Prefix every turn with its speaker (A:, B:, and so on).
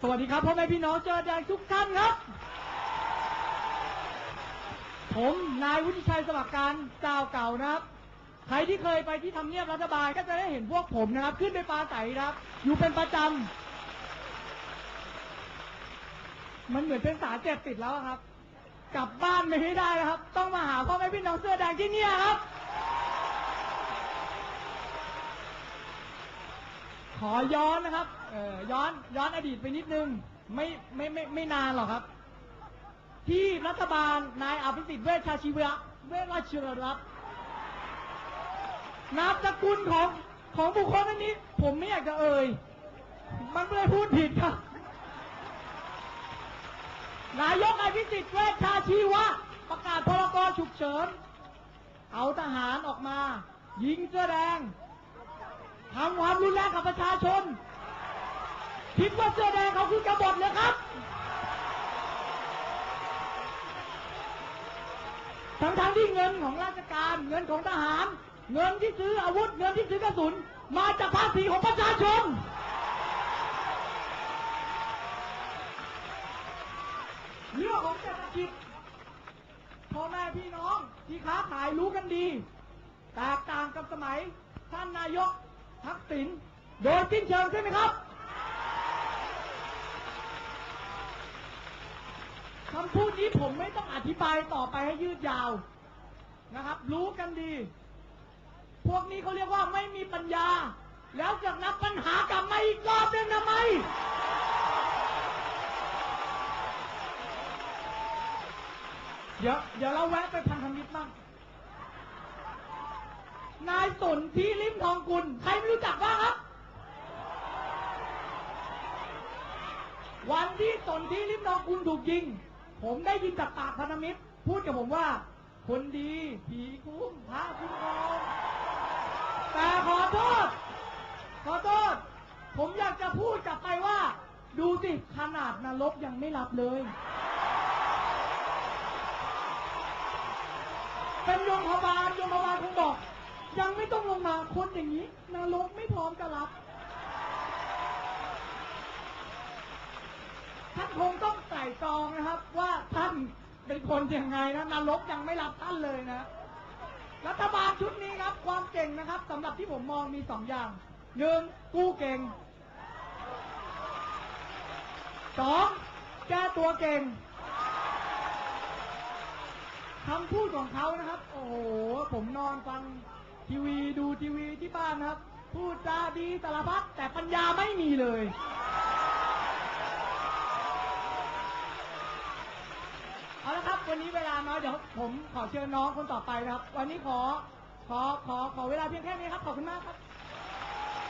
A: สวัสดีครับพ่อแม่พี่น้องเจอแดงทุกท่านครับ ผมนายวุฒิชัยสวัสดิ์การเจ้าเก่านะครับ ใครที่เคยไปที่ทำเนียบรัฐบาลก็จะได้เห็นพวกผมนะครับ ขึ้นไปปาศัยนะครับ อยู่เป็นประจำมันเหมือนเป็นสารเจ็บติดแล้วครับ กลับบ้านไม่ได้แล้วครับ ต้องมาหาพ่อแม่พี่น้องเสื้อแดงที่เนี่ยครับ ขอย้อนนะครับ เออย้อนย้อนอดีตไปนิดนึง ไม่ไม่ไม่ไม่นานหรอกครับ ที่รัฐบาลนายอภิสิทธิ์เวชชาชีวะเวชราชรัตน์นามสกุลของของบุคคลอันนี้ ผมไม่อยากจะเอ่ย มันเลยพูดผิดครับ นายกอภิสิทธิ์เวชชาชีวะ ประกาศพรกฉุกเฉิน เอาทหารออกมา ยิงเสื้อแดง ทำความรุนแรงกับประชาชน คิดว่าเสื้อแดงเขาคือกบฏเลยครับ ทั้งทงๆที่เงินของราชการ เงินของทหาร เงินที่ซื้ออาวุธ เงินที่ซื้อกระสุน มาจากภาษีของประชาชน เรื่องของเศรษฐกิจพ่อแม่พี่น้องที่ค้าขายรู้กันดี แตกต่างกับสมัยท่านนายก ทักษิณโดยสิ้นเชิงใช่ไหมครับคำพูดนี้ผมไม่ต้องอธิบายต่อไปให้ยืดยาวนะครับ รู้กันดี พวกนี้เขาเรียกว่าไม่มีปัญญา แล้วจะนับปัญหากลับมาอีกรอบหนึงทำไมเดี๋ยวเดี๋ยวเราแวะไปพันธมิตรบ้าง นายสนที่ลิมทองกุล ใครไม่รู้จักบ้างครับ วันที่สนที่ลิมทองกุลถูกยิง ผมได้ยินจากปากพันธมิตร พูดกับผมว่า คนดีผีคุ้มพระคุ้มครองแต่ขอโทษ ขอโทษ ผมอยากจะพูดกลับไปว่า ดูสิ ขนาดนรกยังไม่รับเลยเป็นโยมพบาลโยมพบาลคงบอก ยังไม่ต้องลงมาคนอย่าง นี้นรกไม่พร้อมจะรับท่านคงต้องไต่ตองนะครับ ว่าท่านเป็นคนยังไงนะนรกยังไม่รับท่านเลยนะ รัฐบาลชุดนี้ครับ ความเก่งนะครับสำหรับที่ผมมองมีสองอย่างหนึ่งกู้เก่งสองแก้ตัวเก่งคำพูดของเขานะครับ โอ้โห ผมนอนฟังทีวีดูทีวีที่บ้านนะครับ พูดจาดีสารพัดแต่ปัญญาไม่มีเลย เอาละครับ วันนี้เวลาน้อยเดี๋ยวผมขอเชิญน้องคนต่อไปนะครับ วันนี้ขอขอขอขอเวลาเพียงแค่นี้ครับ ขอบคุณมากครับ